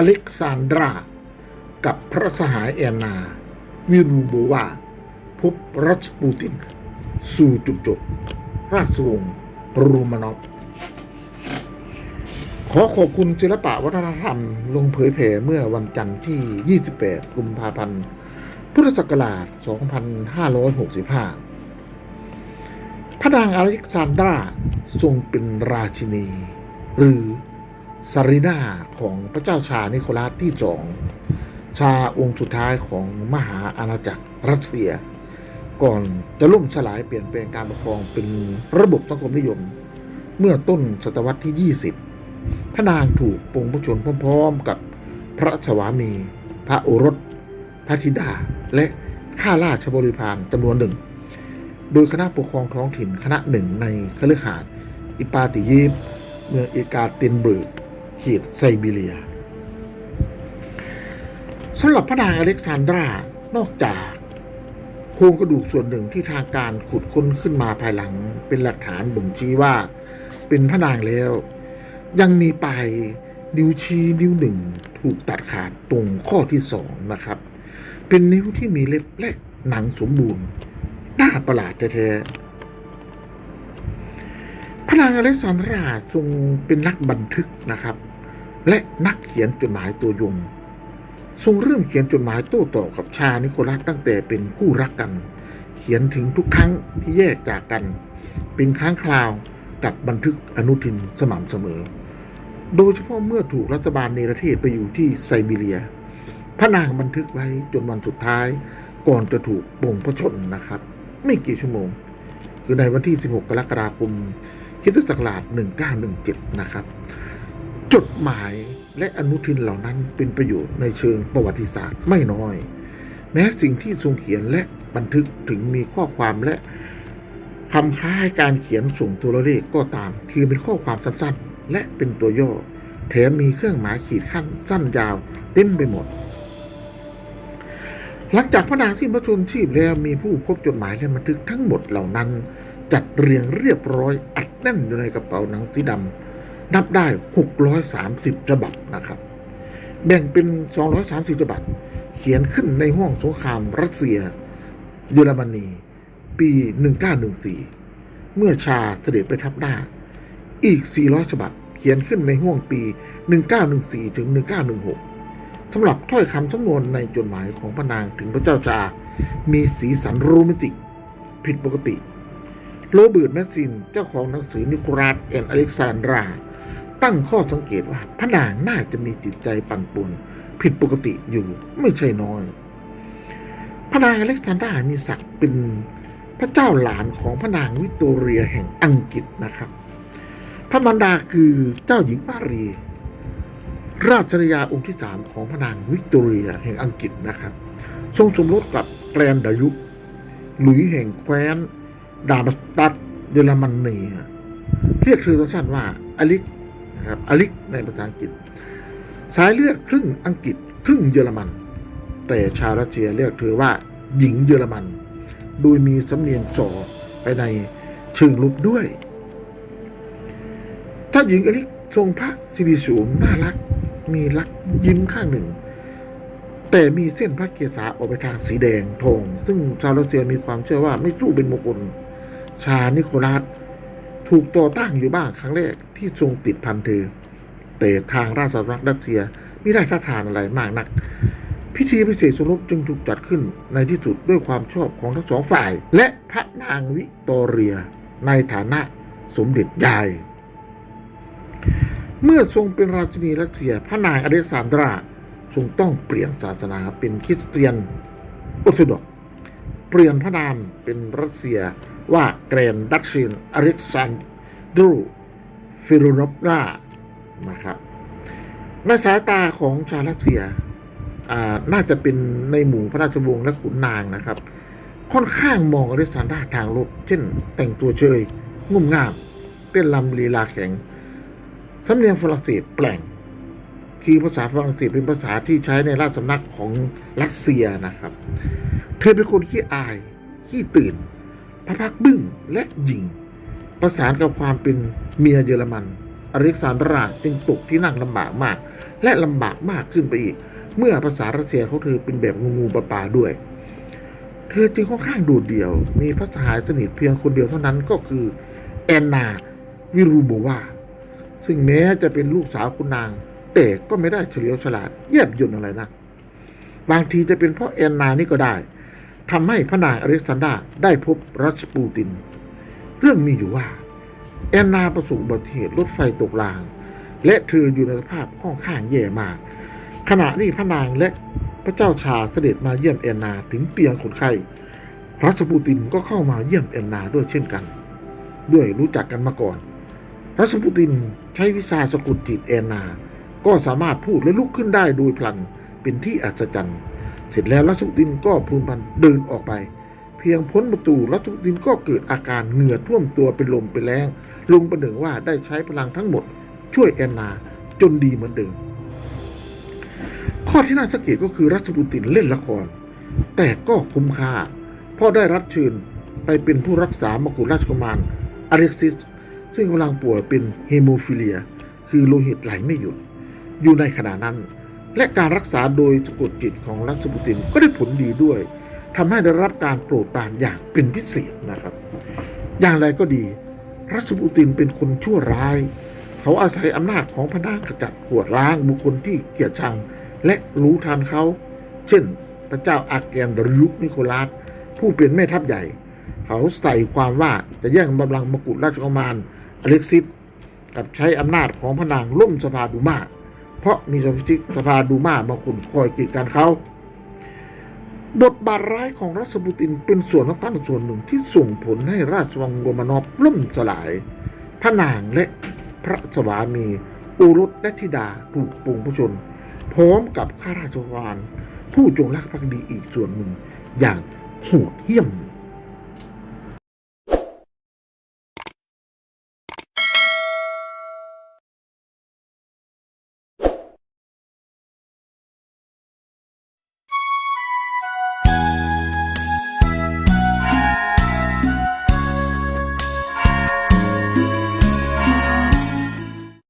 อเล็กซานดรา กับพระสหายแอนนา วิรูโบวา พบรัชปูติน สู่จุดจบ ราชวงศ์รูมานอฟขอขอบคุณศิลปะวัฒนธรรม ลงเผยแผ่เมื่อวันจันทร์ที่ 28 กุมภาพันธ์ พุทธศักราช 2565 พระนางอเล็กซานดราทรงเป็นราชินี หรือ ซารีนาของพระเจ้าชานิโคลัสที่สองชาองค์สุดท้ายของมหาอาณาจักรรัสเซีย ก่อนจะล่มสลายเปลี่ยนแปลงการปกครองเป็นระบบสังคมนิยม เมื่อต้นศตวรรษที่ 20 พระนางถูกปลงพระชนพร้อมๆกับพระสวามี พระโอรส พระธิดา และข้าราชบริพารจำนวนหนึ่ง โดยคณะปกครองท้องถิ่นคณะหนึ่งในคฤหาสน์อิปาติยีฟเมืองเอกาตินเบิร์ก เขตไซบีเรียสำหรับพระนางอเล็กซานดรานอกจากโครงกระดูกส่วนหนึ่งที่ทางการขุดค้นขึ้นมาภายหลัง เป็นหลักฐานบ่งชี้ว่า เป็นพระนางแล้ว ยังมีปลายนิ้วชี้นิ้วหนึ่งถูกตัดขาดตรงข้อที่สองนะครับ เป็นนิ้วที่มีเล็บและหนังสมบูรณ์น่าประหลาดแท้ๆพระนางอเล็กซานดราทรงเป็นนักบันทึกนะครับ และนักเขียนจดหมายตัวยง ทรงเริ่มเขียนจดหมายโต้ตอบกับชานิโคลัสตั้งแต่เป็นคู่รักกัน เขียนถึงทุกครั้งที่แยกจากกัน เป็นครั้งคราวกับบันทึกอนุทินสม่ำเสมอ โดยเฉพาะเมื่อถูกรัฐบาลเนรเทศไปอยู่ที่ไซบีเรีย พระนางบันทึกไว้จนวันสุดท้าย ก่อนจะถูกปลงพระชนนะครับ ไม่กี่ชั่วโมง คือในวันที่ 16 กรกฎาคมคิศักราช1917 นะครับ จดหมายและอนุทินเหล่านั้นเป็นประโยชน์ในเชิงประวัติศาสตร์ไม่น้อย แม้สิ่งที่ทรงเขียนและบันทึกถึงมีข้อความและคำคล้ายการเขียนส่งตัวเลขก็ตาม คือเป็นข้อความสั้นๆ และเป็นตัวย่อ แถมมีเครื่องหมายขีดขั้นสั้นยาวเต็มไปหมด หลังจากพระนางสิ้นพระชนชีพแล้วมีผู้พบจดหมายและบันทึกทั้งหมดเหล่านั้น จัดเรียงเรียบร้อยอัดแน่นอยู่ในกระเป๋าหนังสีดำ นับได้ 630ฉบับนะครับ แบ่งเป็น 230ฉบับ เขียนขึ้นในห้วงสงครามรัสเซีย เยอรมนี ปี 1914 เมื่อชาเสด็จไปทับหน้า อีก 400ฉบับ เขียนขึ้นในห้วงปี 1914 ถึง 1916สำหรับถ้อยคำสำนวนในจดหมายของพระนางถึงพระเจ้าชา มีสีสันโรแมนติก ผิดปกติโรเบิร์ตแมสซิน เจ้าของหนังสือนิโคลัสแอนอเล็กซานดรา ตั้งข้อสังเกตว่าพระนางน่าจะมีจิตใจปั่นป่วนผิดปกติอยู่ไม่ใช่น้อยพระนางอเล็กซานดรามีศักดิ์เป็นพระเจ้าหลานของพระนางวิกตอเรียแห่งอังกฤษนะครับ พระมารดาคือเจ้าหญิงมารี ราชรยาองค์ที่สามของพระนางวิกตอเรียแห่งอังกฤษนะครับ ทรงสมรสกับแกรนดายุหลุยแห่งแคว้นดามัสตัดเยอรมนีเรียกเธอสั้นๆว่าอลิก นะครับอลิกในภาษาอังกฤษ สายเลือดครึ่งอังกฤษ ครึ่งเยอรมัน แต่ชาวรัสเซียเรียกเธอว่าหญิงเยอรมัน โดยมีสำเนียงสอไปในเชิงลุกด้วย ถ้าหญิงอลิกทรงพระสิริสูงน่ารัก มีลักยิ้มข้างหนึ่ง แต่มีเส้นพระเกศาออกไปทางสีแดงทองซึ่งชาวรัสเซียมีความเชื่อว่าไม่สู้เป็นมงคลชานิโคลัส ถูกต่อต้านอยู่บ้างครั้งแรกที่ทรงติดพันเธอ แต่ทางราชสำนักรัสเซียไม่ได้ท่าทานอะไรมากนัก พิธีพิเศษสมรสจึงถูกจัดขึ้นในที่สุดด้วยความชอบของทั้งสองฝ่าย และพระนางวิตอเรีย ในฐานะสมเด็จยาย เมื่อทรงเป็นราชินีรัสเซียพระนางอเล็กซานดราทรงต้องเปลี่ยนศาสนาเป็นคริสเตียนออร์โธดอกเปลี่ยนพระนามเป็นรัสเซีย ว่าแกรนดัชชินอเล็กซานดรูฟิโรนอฟนานะครับในสายตาของชาวรัสเซียน่าจะเป็นในหมู่พระราชวงศ์และขุนนางนะครับ ค่อนข้างมองอเล็กซานดาทางลบ เช่น แต่งตัวเชยงุ่มง่ามเต้นลำลีลาแข็งสำเนียงฝรั่งเศสแปลงคือภาษาฝรั่งเศสเป็นภาษาที่ใช้ในราชสำนักของรัสเซียนะครับ เธอเป็นคนขี้อาย ขี้ตื่น พระพักบึ้งและหญิง ประสานกับความเป็นเมียเยอรมัน อเล็กซานดราจึงตกที่นั่งลำบากมาก และลำบากมากขึ้นไปอีก เมื่อภาษารัสเซียเขาเธอเป็นแบบงูงูปลาปลาด้วย เธอจึงค่อนข้างโดดเดี่ยว มีพระสหายสนิทเพียงคนเดียวเท่านั้นก็คือแอนนาวิรูโบวาซึ่งแม้จะเป็นลูกสาวคุณนาง แต่ก็ไม่ได้เฉลียวฉลาดเยียบยนอะไรนะ บางทีจะเป็นเพราะแอนนานี่ก็ได้ ทำให้พระนางอเล็กซานดราได้พบรัสปูติน เรื่องมีอยู่ว่า แอนนาประสบอุบัติเหตุรถไฟตกราง และเธออยู่ในสภาพค่อนข้างแย่มาก ขณะนี้พระนางและพระเจ้าชาเสด็จมาเยี่ยมแอนนาถึงเตียงคนไข้รัสปูตินก็เข้ามาเยี่ยมแอนนาด้วยเช่นกัน ด้วยรู้จักกันมาก่อน รัสปูตินใช้วิชาสะกุดจิตแอนนา ก็สามารถพูดและลุกขึ้นได้โดยพลันเป็นที่อัศจรรย์ เสร็จแล้วรัสปูตินก็พลุนพันเดินออกไป เพียงพ้นประตูรัสปูตินก็เกิดอาการเหงื่อท่วมตัวเป็นลมเป็นแรงลงประหนึ่งว่าได้ใช้พลังทั้งหมด ช่วยแอนนาจนดีเหมือนเดิม ข้อที่น่าสังเกตก็คือรัสปูตินเล่นละคร แต่ก็คุ้มค่าเพราะได้รับเชิญไปเป็นผู้รักษามกุฎราชกุมารอเล็กซิสซึ่งกำลังป่วยเป็นเฮโมฟิเลีย คือโลหิตไหลไม่หยุด อยู่ในขณะนั้น และการรักษาโดยสะกดจิตของรัสปูตินก็ได้ผลดีด้วยทำให้ได้รับการโปรดปรานอย่างเป็นพิเศษนะครับ อย่างไรก็ดี รัสปูตินเป็นคนชั่วร้าย เขาอาศัยอำนาจของพระนางขจัดกวดล้างบุคคลที่เกียดชัง และรู้ทันเขา เช่น พระเจ้าอาร์แกนดรยุคนิโคลัสผู้เป็นแม่ทัพใหญ่ เขาใส่ความว่าจะแย่งบัลลังก์มกุฎราชกุมารอเล็กซิสกับใช้อำนาจของพระนางล่มสภาดูมา เพราะมีสมาชิกสภาดูมาบางคนคอยกีดกันเขา บทบาทร้ายของรัสปูตินเป็นส่วนสำคัญส่วนหนึ่งที่ส่งผลให้ราชวังโรมานอฟล่มสลาย พระนางและพระสวามีโอรสและธิดาถูกปวงพระชน พร้อมกับข้าราชบาลผู้จงรักภักดีอีกส่วนหนึ่งอย่างโหดเหี้ยม